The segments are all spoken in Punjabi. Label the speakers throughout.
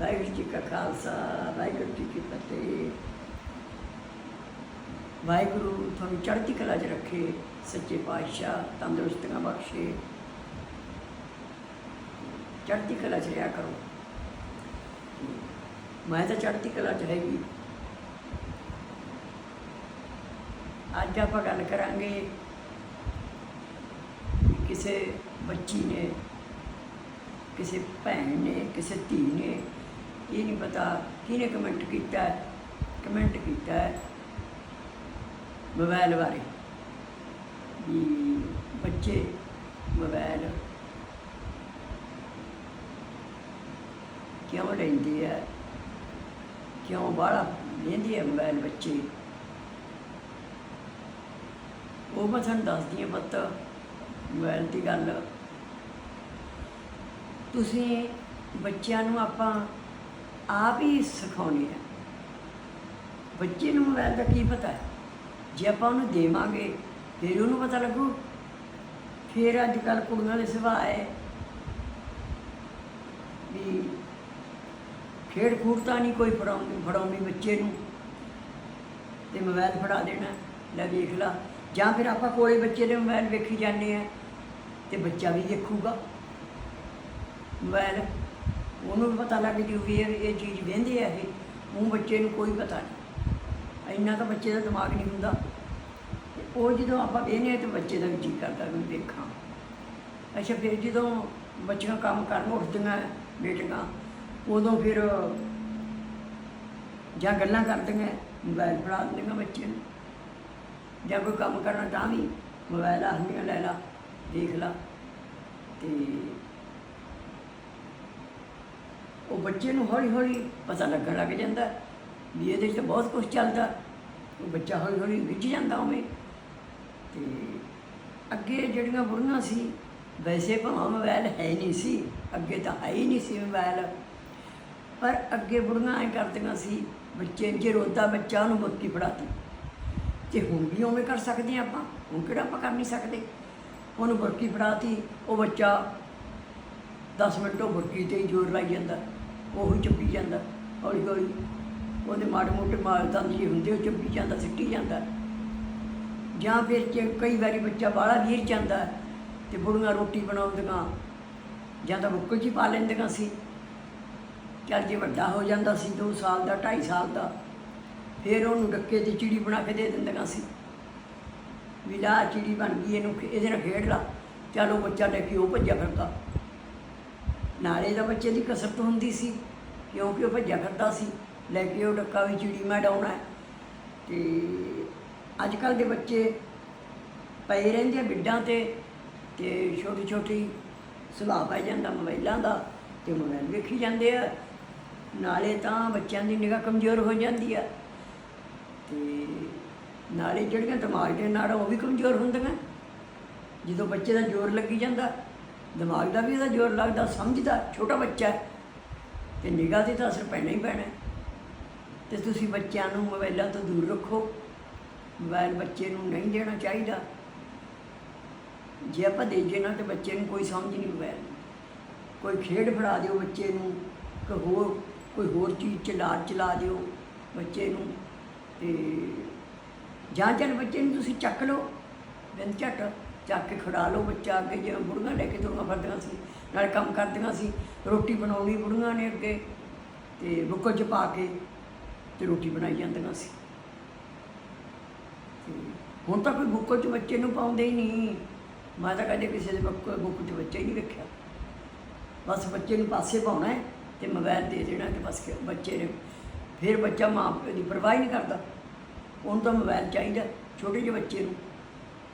Speaker 1: ਵਾਹਿਗੁਰੂ ਜੀ ਕਾ ਖਾਲਸਾ, ਵਾਹਿਗੁਰੂ ਜੀ ਕੀ ਫਤਿਹ। ਵਾਹਿਗੁਰੂ ਤੁਹਾਨੂੰ ਚੜ੍ਹਦੀ ਕਲਾ 'ਚ ਰੱਖੇ, ਸੱਚੇ ਪਾਤਸ਼ਾਹ, ਤੰਦਰੁਸਤੀਆਂ ਬਖਸ਼ੇ। ਚੜ੍ਹਦੀ ਕਲਾ 'ਚ ਰਿਹਾ ਕਰੋ। ਮੈਂ ਤਾਂ ਚੜ੍ਹਦੀ ਕਲਾ 'ਚ ਹੈਗੀ। ਅੱਜ ਆਪਾਂ ਗੱਲ ਕਰਾਂਗੇ ਕਿਸੇ ਬੱਚੀ ਨੇ, ਕਿਸੇ ਭੈਣ ਨੇ, ਕਿਸੇ ਧੀ ਨੇ ਇਹ ਨਹੀਂ ਪਤਾ, ਕਿਹਨੇ ਕਮੈਂਟ ਕੀਤਾ ਹੈ ਕਮੈਂਟ ਕੀਤਾ ਹੈ ਮੋਬਾਈਲ ਬਾਰੇ। ਵੀ ਬੱਚੇ ਮੋਬਾਈਲ ਕਿਉਂ ਲੈਂਦੇ ਆ? ਕਿਉਂ ਬਾਹਲਾ ਲੈਂਦੇ ਆ ਮੋਬਾਈਲ ਬੱਚੇ? ਉਹ ਮੈਂ ਤੁਹਾਨੂੰ ਦੱਸਦੀ ਹਾਂ ਪੁੱਤ ਮੋਬਾਈਲ ਦੀ ਗੱਲ। ਤੁਸੀਂ ਬੱਚਿਆਂ ਨੂੰ ਆਪਾਂ ਆਪ ਹੀ ਸਿਖਾਉਣੀ ਹੈ। ਬੱਚੇ ਨੂੰ ਮੋਬਾਈਲ ਦਾ ਕੀ ਪਤਾ ਹੈ? ਜੇ ਆਪਾਂ ਉਹਨੂੰ ਦੇਵਾਂਗੇ, ਫਿਰ ਉਹਨੂੰ ਪਤਾ ਲੱਗੂ। ਫਿਰ ਅੱਜ ਕੱਲ ਕੁੜੀਆਂ ਦੇ ਸੁਭਾਅ ਹੈ ਵੀ ਖੇਡ ਖੂਡ ਤਾਂ ਨਹੀਂ ਕੋਈ ਫੜਾਉਂਦੀ ਫੜਾਉਂਦੀ ਬੱਚੇ ਨੂੰ। ਤੇ ਮੋਬਾਈਲ ਫੜਾ ਦੇਣਾ, ਲੈ ਵੇਖ ਲਾ। ਜਾਂ ਫਿਰ ਆਪਾਂ ਕੋਲੇ ਬੱਚੇ ਦੇ ਮੋਬਾਈਲ ਵੇਖੀ ਜਾਂਦੇ ਆ ਤੇ ਬੱਚਾ ਵੀ ਦੇਖੂਗਾ। ਮੋਬਾਈਲ ਉਹਨੂੰ ਵੀ ਪਤਾ ਲੱਗ ਜੂ ਵੀ ਇਹ ਇਹ ਚੀਜ਼ ਵੇਂਦੇ ਆ ਇਹ। ਉਹ ਬੱਚੇ ਨੂੰ ਕੋਈ ਪਤਾ ਨਹੀਂ ਇੰਨਾ ਤਾਂ ਬੱਚੇ ਦਾ ਦਿਮਾਗ ਨਹੀਂ ਹੁੰਦਾ। ਉਹ ਜਦੋਂ ਆਪਾਂ ਵੇਹਨੇ ਤੇ ਬੱਚੇ ਦਾ ਵੀ ਜੀ ਕਰਦਾ ਵੀ ਦੇਖਾਂ। ਅੱਛਾ, ਫਿਰ ਜਦੋਂ ਬੱਚੀਆਂ ਕੰਮ ਕਰਨ ਉੱਠਦੀਆਂ ਬੇਟੀਆਂ, ਉਦੋਂ ਫਿਰ ਜਾਂ ਗੱਲਾਂ ਕਰਦੀਆਂ ਮੋਬਾਈਲ ਫੜਾ ਦਿੰਦੀਆਂ ਬੱਚੇ ਨੂੰ। ਜਾਂ ਕੋਈ ਕੰਮ ਕਰਨਾ ਤਾਂ ਵੀ ਮੋਬਾਈਲ ਆਹਨੀਆਂ ਲੈ ਲਾ, ਦੇਖ ਲਾ। ਤੇ ਉਹ ਬੱਚੇ ਨੂੰ ਹੌਲੀ ਹੌਲੀ ਪਤਾ ਲੱਗਣ ਲੱਗ ਜਾਂਦਾ ਵੀ ਇਹਦੇ 'ਚ ਤਾਂ ਬਹੁਤ ਕੁਝ ਚੱਲਦਾ ਉਹ ਬੱਚਾ ਹੌਲੀ ਹੌਲੀ ਵਿੱਚ ਜਾਂਦਾ ਉਵੇਂ। ਤੇ ਅੱਗੇ ਜਿਹੜੀਆਂ ਬੁੜੀਆਂ ਸੀ, ਵੈਸੇ ਭਾਵੇਂ ਮੋਬਾਈਲ ਹੈ ਹੀ ਨਹੀਂ ਸੀ, ਅੱਗੇ ਤਾਂ ਹੈ ਹੀ ਨਹੀਂ ਸੀ ਮੋਬਾਈਲ ਪਰ ਅੱਗੇ ਬੁੜੀਆਂ ਐ ਕਰਦੀਆਂ ਸੀ, ਬੱਚੇ ਜੇ ਰੋਦਾ ਬੱਚਾ ਉਹਨੂੰ ਮੁੱਕੀ ਫੜਾਤੀ। ਤੇ ਹੁਣ ਵੀ ਉਵੇਂ ਕਰ ਸਕਦੇ ਹਾਂ ਆਪਾਂ, ਹੁਣ ਕਿਹੜਾ ਆਪਾਂ ਕਰ ਨਹੀਂ ਸਕਦੇ। ਉਹਨੂੰ ਬੁਰਕੀ ਫੜਾਤੀ, ਉਹ ਬੱਚਾ 10 ਮਿੰਟ ਉਹ ਬੁਰਕੀ ਤੇ ਹੀ ਜ਼ੋਰ ਲਾਈ ਜਾਂਦਾ। ਉਹ ਹੀ ਚੱਪੀ ਜਾਂਦਾ, ਹੌਲੀ ਹੌਲੀ। ਉਹਦੇ ਮਾੜੇ ਮੋਟੇ ਮਾਲ ਦੰਦ ਜਿਹੇ ਹੁੰਦੇ, ਉਹ ਚੱਪੀ ਜਾਂਦਾ, ਸਿੱਟੀ ਜਾਂਦਾ। ਜਾਂ ਫਿਰ ਜੇ ਕਈ ਵਾਰੀ ਬੱਚਾ ਬਾਹਲਾ ਵੀਰ ਜਾਂਦਾ ਤੇ ਬੁੜੀਆਂ ਰੋਟੀ ਬਣਾਉਂਦੀਆਂ, ਜਾਂ ਤਾਂ ਬੁੱਕਲ 'ਚ ਪਾ ਲੈਂਦੀਆਂ ਸੀ। ਚੱਲ ਜੇ ਵੱਡਾ ਹੋ ਜਾਂਦਾ ਸੀ 2 ਸਾਲ ਦਾ 2.5 ਸਾਲ ਦਾ, ਫਿਰ ਉਹਨੂੰ ਡੱਕੇ ਤੇ ਚਿੜੀ ਬਣਾ ਕੇ ਦੇ ਦਿੰਦੀਆਂ ਸੀ। ਵੀ ਲਾ, ਚਿੜੀ ਬਣ ਗਈ ਇਹਨੂੰ, ਇਹਦੇ ਨਾਲ ਖੇਡ ਲਾ। ਚਲੋ ਬੱਚਾ ਲੈ ਕੇ ਉਹ ਭੱਜਿਆ ਫਿਰਦਾ। ਨਾਲੇ ਦਾ ਬੱਚੇ ਦੀ ਕਸਰਤ ਹੁੰਦੀ ਸੀ, ਕਿਉਂਕਿ ਉਹ ਭੱਜਿਆ ਕਰਦਾ ਸੀ, ਲੈ ਕੇ ਉਹ ਡੱਕਾ ਵੀ ਚਿੜੀ ਮੈਂ ਡਾਉਣਾ ਹੈ। ਤੇ ਅੱਜ ਕੱਲ ਦੇ ਬੱਚੇ ਪਏ ਰਹਿੰਦੇ ਬਿੱਡਾਂ ਤੇ ਤੇ ਛੋਟੀ ਛੋਟੀ ਸੁਭਾਅ ਪੈ ਜਾਂਦਾ ਮੋਬਾਈਲਾਂ ਦਾ, ਤੇ ਮੋਬਾਈਲ ਵੇਖੀ ਜਾਂਦੇ ਆ। ਨਾਲੇ ਤਾਂ ਬੱਚਿਆਂ ਦੀ ਨਿਗਾਹ ਕਮਜ਼ੋਰ ਹੋ ਜਾਂਦੀ ਆ। ਤੇ ਨਾਲੇ ਜਿਹੜੀਆਂ ਦਿਮਾਗ ਦੇ ਨਾੜਾਂ ਉਹ ਵੀ ਕਮਜ਼ੋਰ ਹੁੰਦੀਆਂ। ਜਦੋਂ ਬੱਚੇ ਦਾ ਜ਼ੋਰ ਲੱਗੀ ਜਾਂਦਾ ਦਿਮਾਗ ਦਾ ਵੀ ਉਹਦਾ ਜ਼ੋਰ ਲੱਗਦਾ, ਸਮਝਦਾ, ਛੋਟਾ ਬੱਚਾ ਹੈ। ਤੇ ਨਿਗਾਹ ਤੇ ਤਾਂ ਅਸਰ ਪੈਣਾ ਹੀ ਪੈਣਾ ਹੈ। ਤੇ ਤੁਸੀਂ ਬੱਚਿਆਂ ਨੂੰ ਮੋਬਾਈਲਾਂ ਤੋਂ ਦੂਰ ਰੱਖੋ। ਮੋਬਾਈਲ ਬੱਚੇ ਨੂੰ ਨਹੀਂ ਦੇਣਾ ਚਾਹੀਦਾ। ਜੇ ਆਪਾਂ ਦੇ ਜੇ ਨਾ ਤੇ ਬੱਚੇ ਨੂੰ ਕੋਈ ਸਮਝ ਨਹੀਂ ਮੋਬਾਈਲ ਕੋਈ ਖੇਡ ਫੜਾ ਦਿਓ ਬੱਚੇ ਨੂੰ ਕਿ ਹੋਰ, ਕੋਈ ਹੋਰ ਚੀਜ਼ ਚਲਾ ਚਲਾ ਦਿਓ ਬੱਚੇ ਨੂੰ। ਤੇ ਜਾਂ ਚੱਲ ਬੱਚੇ ਨੂੰ ਤੁਸੀਂ ਚੱਕ ਲਓ ਬਿੰਦ ਝੱਟ। ਚੱਕ ਕੇ ਖੜਾ ਲਓ ਬੱਚਾ ਅੱਗੇ ਜਿਵੇਂ ਬੁੜੀਆਂ ਲੈ ਕੇ ਤੁਰੀਆਂ ਫਿਰਦੀਆਂ ਸੀ, ਨਾਲ ਕੰਮ ਕਰਦੀਆਂ ਸੀ, ਰੋਟੀ ਬਣਾਉਣੀ ਬੁੜੀਆਂ ਨੇ ਅੱਗੇ ਤੇ ਬੁੱਕਲ 'ਚ ਪਾ ਕੇ ਤੇ ਰੋਟੀ ਬਣਾਈ ਜਾਂਦੀਆਂ ਸੀ। ਹੁਣ ਤਾਂ ਕੋਈ ਬੁੱਕਲ 'ਚ ਬੱਚੇ ਨੂੰ ਪਾਉਂਦੇ ਹੀ ਨਹੀਂ। ਮੈਂ ਤਾਂ ਕਦੇ ਕਿਸੇ ਦੇ ਬੁੱਕ ਬੁੱਕ 'ਚ ਬੱਚਾ ਹੀ ਨਹੀਂ ਵੇਖਿਆ। ਬਸ ਬੱਚੇ ਨੂੰ ਪਾਸੇ ਪਾਉਣਾ ਹੈ ਤੇ ਮੋਬਾਈਲ ਦੇ ਦੇਣਾ ਤੇ ਬਸ ਬੱਚੇ ਨੇ ਫਿਰ ਬੱਚਾ ਮਾਂ ਪਿਓ ਦੀ ਪਰਵਾਹ ਹੀ ਨਹੀਂ ਕਰਦਾ। ਉਹਨੂੰ ਤਾਂ ਮੋਬਾਈਲ ਚਾਹੀਦਾ, ਛੋਟੇ ਜਿਹੇ ਬੱਚੇ ਨੂੰ।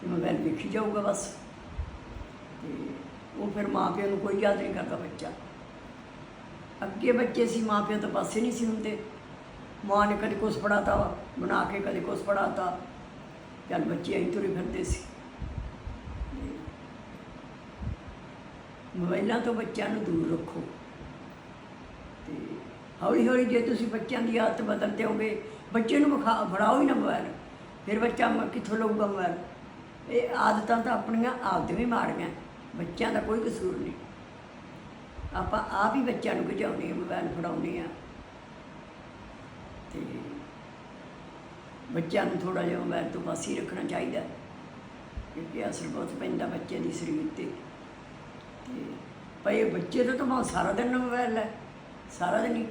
Speaker 1: ਤੇ ਮੋਬਾਈਲ ਵੇਖੀ ਜਾਊਗਾ ਬਸ। ਤੇ ਉਹ ਫਿਰ ਮਾਂ ਪਿਓ ਨੂੰ ਕੋਈ ਯਾਦ ਨਹੀਂ ਕਰਦਾ ਬੱਚਾ। ਅੱਗੇ ਬੱਚੇ ਸੀ ਮਾਂ ਪਿਓ ਤੋਂ ਪਾਸੇ ਨਹੀਂ ਸੀ ਹੁੰਦੇ। ਮਾਂ ਨੇ ਕਦੇ ਕੁਛ ਪੜਾਤਾ ਵਾ, ਬਣਾ ਕੇ ਕਦੇ ਕੁਛ ਪੜਾਤਾ ਚੱਲ ਬੱਚੇ ਐਂ ਤੁਰੇ ਫਿਰਦੇ ਸੀ। ਮੋਬਾਈਲਾਂ ਤੋਂ ਬੱਚਿਆਂ ਨੂੰ ਦੂਰ ਰੱਖੋ। ਤੇ ਹੌਲੀ ਹੌਲੀ ਜੇ ਤੁਸੀਂ ਬੱਚਿਆਂ ਦੀ ਆਦਤ ਬਦਲਦੇ ਹੋਗੇ ਬੱਚੇ ਨੂੰ ਵਿਖਾ ਫੜਾਓ ਹੀ ਨਾ ਮੋਬਾਈਲ ਫਿਰ ਬੱਚਾ ਕਿੱਥੋਂ ਲਊਗਾ ਮੋਬਾਈਲ ਇਹ ਆਦਤਾਂ ਤਾਂ ਆਪਣੀਆਂ ਆਪਦੇ ਵੀ ਮਾੜੀਆਂ, ਬੱਚਿਆਂ ਦਾ ਕੋਈ ਕਸੂਰ ਨਹੀਂ। ਆਪਾਂ ਆਪ ਹੀ ਬੱਚਿਆਂ ਨੂੰ ਗਜਾਉਂਦੇ ਆ ਮੋਬਾਈਲ ਫੜਾਉਂਦੇ ਆ ਤੇ ਬੱਚਿਆਂ ਨੂੰ ਥੋੜਾ ਜਿਹਾ ਮੋਬਾਈਲ ਤੋਂ ਪਾਸੇ ਹੀ ਰੱਖਣਾ ਚਾਹੀਦਾ ਕਿਉਂਕਿ ਅਸਰ ਬਹੁਤ ਪੈਂਦਾ ਬੱਚੇ ਦੀ ਸਰੀਰ ਤੇ। ਤੇ ਪਏ ਬੱਚੇ ਦਾ ਤਾਂ ਭਾਵੇਂ ਸਾਰਾ ਦਿਨ ਮੋਬਾਈਲ ਹੈ, ਸਾਰਾ ਦਿਨ ਹੀ।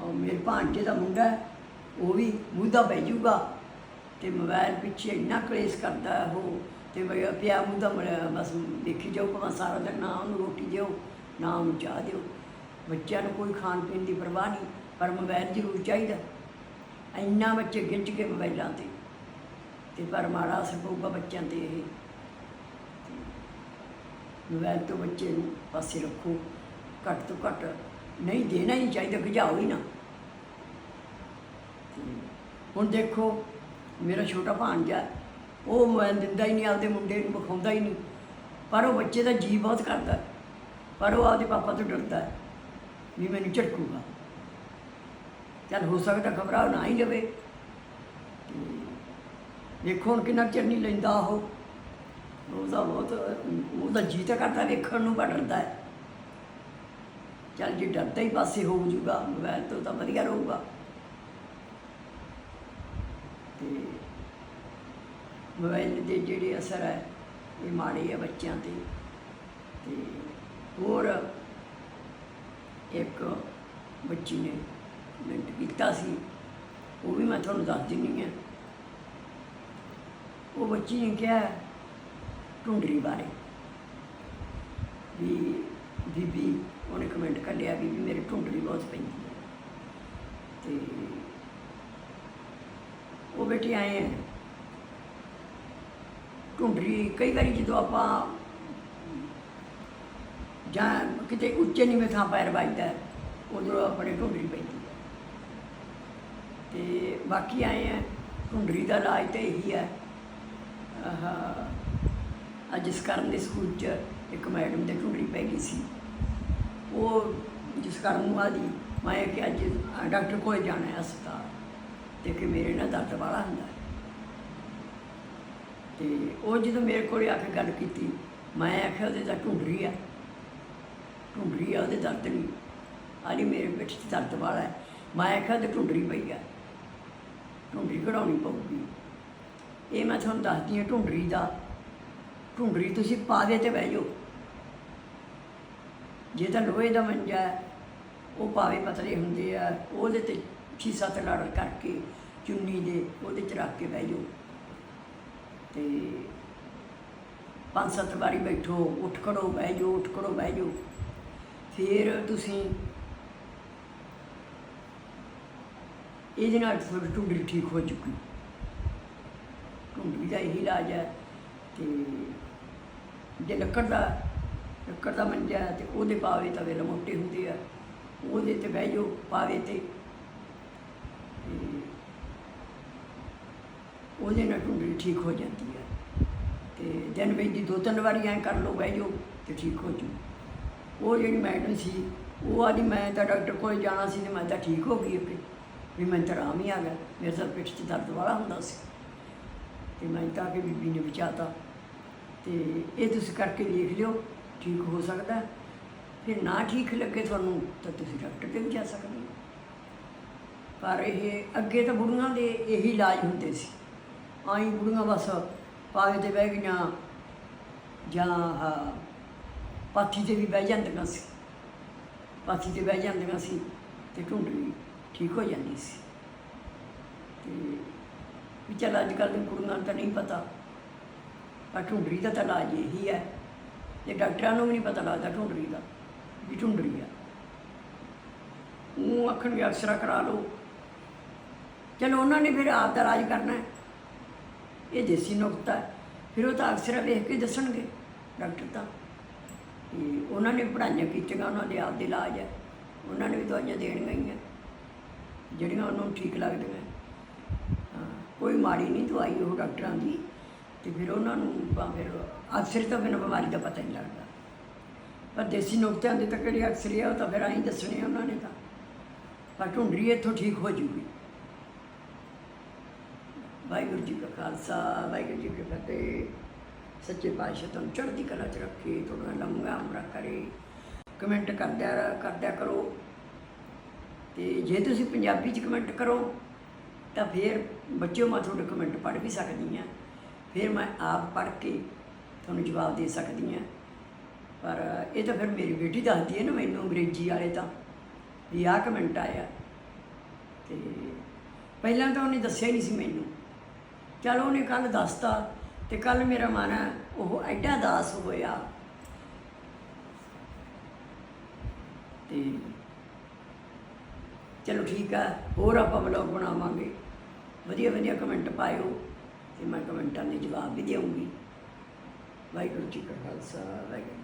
Speaker 1: ਉਹ ਮੇਰੇ ਭਾਂਜੇ ਦਾ ਮੁੰਡਾ ਉਹ ਵੀ ਮੁੱਦਾ ਬਹਿ ਜਾਊਗਾ। ਤੇ ਮੋਬਾਈਲ ਪਿੱਛੇ ਇੰਨਾ ਕਲੇਸ਼ ਕਰਦਾ ਉਹ, ਤੇ ਬਈ ਪਿਆ ਮੁੱਦਾ ਮਰਿਆ ਬਸ ਦੇਖੀ ਜਾਓ ਭਾਵੇਂ ਸਾਰਾ ਦਿਨ ਨਾ ਉਹਨੂੰ ਰੋਟੀ ਦਿਓ, ਨਾ ਉਹਨੂੰ ਚਾਹ ਦਿਓ। ਬੱਚਿਆਂ ਨੂੰ ਕੋਈ ਖਾਣ ਪੀਣ ਦੀ ਪਰਵਾਹ ਨਹੀਂ, ਪਰ ਮੋਬਾਈਲ ਜ਼ਰੂਰ ਚਾਹੀਦਾ। ਇੰਨਾ ਬੱਚੇ ਗਿੱਜ ਕੇ ਮੋਬਾਈਲਾਂ ਤੇ ਤੇ ਪਰ ਮਾੜਾ ਅਸਰ ਪਊਗਾ ਬੱਚਿਆਂ ਤੇ ਇਹ। ਮੋਬਾਈਲ ਤੋਂ ਬੱਚੇ ਨੂੰ ਪਾਸੇ ਰੱਖੋ, ਘੱਟ ਤੋਂ ਘੱਟ ਨਹੀਂ ਦੇਣਾ ਹੀ ਚਾਹੀਦਾ, ਭਜਾਓ ਹੀ ਨਾ। ਹੁਣ ਦੇਖੋ ਮੇਰਾ ਛੋਟਾ ਭਾਂਜਾ ਉਹ ਮੋਬਾਈਲ ਦਿੰਦਾ ਹੀ ਨਹੀਂ, ਆਪਦੇ ਮੁੰਡੇ ਨੂੰ ਵਿਖਾਉਂਦਾ ਹੀ ਨਹੀਂ। ਪਰ ਉਹ ਬੱਚੇ ਦਾ ਜੀ ਬਹੁਤ ਕਰਦਾ ਪਰ ਉਹ ਆਪਦੇ ਪਾਪਾ ਤੋਂ ਡਰਦਾ ਵੀ ਮੈਨੂੰ ਝਟਕੂਗਾ। ਚੱਲ ਹੋ ਸਕਦਾ ਖਬਰਾ ਨਾ ਹੀ ਲਵੇ ਤੇ ਦੇਖੋ ਹੁਣ ਕਿੰਨਾ ਚਿਰ ਨਹੀਂ ਲੈਂਦਾ ਉਹ। ਉਹਦਾ ਬਹੁਤ, ਉਹਦਾ ਜੀ ਤਾਂ ਕਰਦਾ ਵੇਖਣ ਨੂੰ, ਪਰ ਡਰਦਾ ਹੈ। ਚੱਲ ਜੇ ਡਰਦਾ ਹੀ ਪਾਸੇ ਹੋ ਜੂਗਾ ਮੋਬਾਈਲ ਤੋਂ ਤਾਂ ਵਧੀਆ ਰਹੂਗਾ। ਤੇ ਮੋਬਾਈਲ ਦੇ ਜਿਹੜੇ ਅਸਰ ਹੈ, ਇਹ ਮਾੜੇ ਆ ਬੱਚਿਆਂ ਤੇ। ਤੇ ਹੋਰ ਇੱਕ ਬੱਚੀ ਨੇ ਮਿੰਟ ਕੀਤਾ ਸੀ, ਉਹ ਵੀ ਮੈਂ ਤੁਹਾਨੂੰ ਦੱਸ ਦਿੰਨੀ ਆ। ਉਹ ਬੱਚੀ ਨੇ ਕਿਹਾ ਟੁੰਡਰੀ ਬਾਰੇ ਵੀ ਬੀਬੀ ਉਹਨੇ ਕਮੈਂਟ ਕਰ ਲਿਆ ਬੀਬੀ ਮੇਰੇ ਟੁੰਡਰੀ ਬਹੁਤ ਪੈਂਦੀ ਹੈ। ਤੇ ਬੇਟੇ ਆਏ ਹੈ ਢੁੰਡਰੀ ਕਈ ਵਾਰੀ ਜਦੋਂ ਆਪਾਂ ਜਾਂ ਕਿਤੇ ਉੱਚੇ ਨੀਵੇਂ ਥਾਂ ਪੈਰ ਵੱਜਦਾ ਉਧਰੋਂ ਆਪਣੇ ਢੁੰਡਰੀ ਪੈਂਦੀ ਹੈ ਤੇ ਬਾਕੀ ਆਏ ਹੈ ਢੁੰਡਰੀ ਦਾ ਇਲਾਜ ਤਾਂ ਇਹੀ ਹੈ ਆਹ, ਅੱਜ ਜਿਸ ਕਰਨ ਦੇ ਸਕੂਲ 'ਚ ਇੱਕ ਮੈਡਮ ਦੇ ਢੁੰਡਰੀ ਪੈ ਗਈ ਸੀ। ਉਹ ਜਿਸ ਕਰਨ ਨੂੰ ਆਦੀ ਮੈਂ ਕਿ ਅੱਜ ਡਾਕਟਰ ਕੋਲ ਜਾਣਾ ਹੈ ਹਸਪਤਾਲ। ਤੇ ਕਿ ਮੇਰੇ ਨਾਲ ਦਰਦ ਵਾਲਾ ਹੁੰਦਾ ਹੈ। ਤੇ ਉਹ ਜਦੋਂ ਮੇਰੇ ਕੋਲ ਆ ਕੇ ਗੱਲ ਕੀਤੀ, ਮੈਂ ਆਖਿਆ ਉਹਦੇ ਤਾਂ ਢੁੰਡਰੀ ਆ। ਢੁੰਡਰੀ ਆ, ਉਹਦੇ ਦਰਦ ਨਹੀਂ। ਆਲੀ ਮੇਰੇ ਪਿੱਠ 'ਚ ਦਰਦ ਵਾਲਾ ਹੈ। ਮੈਂ ਆਖਿਆ ਤੇ ਢੁੰਡਰੀ ਪਈ ਆ। ਢੁੰਡਰੀ ਕਢਾਉਣੀ ਪਊਗੀ। ਇਹ ਮੈਂ ਤੁਹਾਨੂੰ ਦੱਸਦੀ ਹਾਂ ਢੁੰਡਰੀ ਦਾ। ਢੁੰਡਰੀ ਤੁਸੀਂ ਪਾਵੇ ਤੇ ਬਹਿ ਜਾਓ। ਜੇ ਤਾਂ ਲੋਹੇ ਦਾ ਮੰਜਾ ਉਹ ਪਾਵੇ ਪਤਲੇ ਹੁੰਦੇ ਆ, ਉਹਦੇ ਤੇ ਛੇ ਸੱਤ ਲੜ ਕਰਕੇ ਚੁੰਨੀ ਦੇ ਉਹਦੇ ਚ ਰੱਖ ਕੇ ਬਹਿ ਜਾਓ। ਤੇ ਪੰਜ ਸੱਤ ਵਾਰੀ ਬੈਠੋ ਉੱਠ ਖੜੋ ਬਹਿ ਜਾਓ ਉੱਠ ਖੜੋ ਬਹਿ ਜਾਓ। ਫਿਰ ਤੁਸੀਂ ਇਹਦੇ ਨਾਲ ਤੁਹਾਡੀ ਟੁੰਡਰੀ ਠੀਕ ਹੋ ਚੁੱਕੀ ਟੁੰਡਰੀ ਦਾ ਇਹੀ ਇਲਾਜ ਹੈ ਤੇ ਜੇ ਲੱਕੜ ਦਾ ਲੱਕੜ ਦਾ ਮੰਜਾ ਹੈ ਤੇ ਉਹਦੇ ਪਾਵੇ ਤਾਂ ਵੇਲੇ ਮੋਟੇ ਹੁੰਦੇ ਆ, ਉਹਦੇ ਤੇ ਬਹਿ ਜਾਓ, ਪਾਵੇ ਤੇ ਉਹਦੇ ਨਾਲ ਟੁੰਡਰੀ ਠੀਕ ਹੋ ਜਾਂਦੀ ਹੈ। ਤੇ ਦਿਨ ਵਿੱਚ ਦੀ ਦੋ ਤਿੰਨ ਵਾਰੀ ਐਂ ਕਰ ਲਓ, ਬਹਿ ਜਾਓ ਤੇ ਠੀਕ ਹੋ ਜੂ। ਉਹ ਜਿਹੜੀ ਮੈਡਮ ਸੀ, ਉਹ ਆਦੀ, ਮੈਂ ਤਾਂ ਡਾਕਟਰ ਕੋਲ ਜਾਣਾ ਸੀ ਤੇ ਮੈਂ ਤਾਂ ਠੀਕ ਹੋ ਗਈ ਆਪੇ ਵੀ ਮੈਂ ਤਾਂ ਆਰਾਮ ਹੀ ਆ ਗਿਆ, ਮੇਰੇ ਤਾਂ ਪਿੱਠ 'ਚ ਦਰਦ ਵਾਲਾ ਹੁੰਦਾ ਸੀ। ਤੇ ਮੈਂ ਤਾਂ ਕਿ ਬੀਬੀ ਨੇ ਬਚਾਤਾ। ਤੇ ਇਹ ਤੁਸੀਂ ਕਰਕੇ ਦੇਖ ਲਿਓ, ਠੀਕ ਹੋ ਸਕਦਾ ਫਿਰ ਨਾ ਠੀਕ ਲੱਗੇ ਤੁਹਾਨੂੰ, ਤਾਂ ਤੁਸੀਂ ਡਾਕਟਰ ਤੇ ਵੀ ਜਾ ਸਕਦੇ ਹੋ। ਪਰ ਇਹ ਅੱਗੇ ਤਾਂ ਬੁੜੀਆਂ ਦੇ ਇਹੀ ਇਲਾਜ ਹੁੰਦੇ ਸੀ। ਆਈ ਬੁੜੀਆਂ ਬਸ ਪਾਵੇ ਤੇ ਬਹਿ ਗਈਆਂ ਜਾਂ ਪਾਥੀ ਤੇ ਵੀ ਬਹਿ ਜਾਂਦੀਆਂ ਸੀ। ਪਾਥੀ ਤੇ ਬਹਿ ਜਾਂਦੀਆਂ ਸੀ ਤੇ ਢੁੰਡਰੀ ਠੀਕ ਹੋ ਜਾਂਦੀ ਸੀ। ਤੇ ਵੀ ਚੱਲ ਅੱਜ ਕੱਲ੍ਹ ਦੀ ਕੁੜੀਆਂ ਨੂੰ ਤਾਂ ਨਹੀਂ ਪਤਾ, ਪਰ ਢੁੰਡਰੀ ਦਾ ਤਾਂ ਇਲਾਜ ਇਹੀ ਹੈ। ਤੇ ਡਾਕਟਰਾਂ ਨੂੰ ਵੀ ਨਹੀਂ ਪਤਾ ਲੱਗਦਾ ਢੁੰਡਰੀ ਦਾ ਵੀ ਢੁੰਡਰੀ ਆ। ਉਹ ਅੱਖਣ ਵੀ ਅਕਸਰਾ ਕਰਾ ਲਓ। ਚਲੋ ਉਹਨਾਂ ਨੇ ਫਿਰ ਆਪ ਦਾ ਇਲਾਜ ਕਰਨਾ ਹੈ। ਇਹ ਦੇਸੀ ਨੁਕਤਾ ਹੈ। ਫਿਰ ਉਹ ਤਾਂ ਅਕਸਰਾ ਵੇਖ ਕੇ ਦੱਸਣਗੇ ਡਾਕਟਰ ਤਾਂ ਕਿ ਉਹਨਾਂ ਨੇ ਪੜ੍ਹਾਈਆਂ ਕੀਤੀਆਂ ਉਹਨਾਂ ਦੇ ਆਪ ਦੇ ਇਲਾਜ ਹੈ। ਉਹਨਾਂ ਨੇ ਵੀ ਦਵਾਈਆਂ ਦੇਣੀਆਂ ਹੀ ਆ ਜਿਹੜੀਆਂ ਉਹਨਾਂ ਨੂੰ ਠੀਕ ਲੱਗਦੀਆਂ। ਹਾਂ, ਕੋਈ ਮਾੜੀ ਨਹੀਂ ਦਵਾਈ ਉਹ ਡਾਕਟਰਾਂ ਦੀ ਤੇ ਫਿਰ ਉਹਨਾਂ ਨੂੰ ਤਾਂ ਫਿਰ ਅਕਸਰ ਤਾਂ ਬਿਨਾਂ ਬਿਮਾਰੀ ਦਾ ਪਤਾ ਨਹੀਂ ਲੱਗਦਾ। ਪਰ ਦੇਸੀ ਨੁਕਤਿਆਂ ਦੇ ਤਾਂ ਕਿਹੜੇ ਅਕਸਰ ਆ ਉਹ ਤਾਂ ਫਿਰ ਆਈ ਦੱਸਣੇ ਉਹਨਾਂ ਨੇ ਤਾਂ। ਪਰ ਢੁੰਡਰੀ ਇੱਥੋਂ ਠੀਕ ਹੋ ਜੂਗੀ ਵਾਹਿਗੁਰੂ ਜੀ ਕਾ ਖਾਲਸਾ, ਵਾਹਿਗੁਰੂ ਜੀ ਕੀ ਫਤਿਹ। ਸੱਚੇ ਪਾਤਸ਼ਾਹ ਤੁਹਾਨੂੰ ਚੜ੍ਹਦੀ ਕਲਾ ਚ ਰੱਖੇ, ਤੁਹਾਡਾ ਲੰਮਾ ਉਮਰ ਕਰੇ। ਕਮੈਂਟ ਕਰਦਿਆ ਕਰਦਿਆ ਕਰੋ। ਤੇ ਜੇ ਤੁਸੀਂ ਪੰਜਾਬੀ ਚ ਕਮੈਂਟ ਕਰੋ, ਤਾਂ ਫਿਰ ਬੱਚਿਓ ਮੈਂ ਤੁਹਾਡੇ ਕਮੈਂਟ ਪੜ੍ਹ ਵੀ ਸਕਦੀ ਹਾਂ। ਫਿਰ ਮੈਂ ਆਪ ਪੜ੍ਹ ਕੇ ਤੁਹਾਨੂੰ ਜਵਾਬ ਦੇ ਸਕਦੀ ਹਾਂ। ਪਰ ਇਹ ਤਾਂ ਫਿਰ ਮੇਰੀ ਬੇਟੀ ਦੱਸਦੀ ਹੈ ਨਾ ਮੈਨੂੰ ਅੰਗਰੇਜ਼ੀ ਵਾਲੇ ਤਾਂ, ਵੀ ਆਹ ਕਮੈਂਟ ਆਇਆ। ਤੇ ਪਹਿਲਾਂ ਤਾਂ ਉਹਨੇ ਦੱਸਿਆ ਹੀ ਨਹੀਂ ਸੀ ਮੈਨੂੰ। ਚਲ ਉਹਨੇ ਕੱਲ ਦੱਸਤਾ ਤੇ ਕੱਲ ਮੇਰਾ ਮਨ ਹੈ, ਉਹ ਐਡਾ ਦਾਸ ਹੋਇਆ। ਤੇ ਚਲੋ ਠੀਕ ਆ ਹੋਰ ਆਪਾਂ ਵਲੌਗ ਬਣਾਵਾਂਗੇ। ਵਧੀਆ ਵਧੀਆ ਕਮੈਂਟ ਪਾਇਓ ਤੇ ਮੈਂ ਕਮੈਂਟਾਂ ਦੇ ਜਵਾਬ ਵੀ ਦੇਵਾਂਗੀ ਵਾਹਿਗੁਰੂ ਜੀ ਕਾ ਖਾਲਸਾ ਵਾਹਿਗੁਰੂ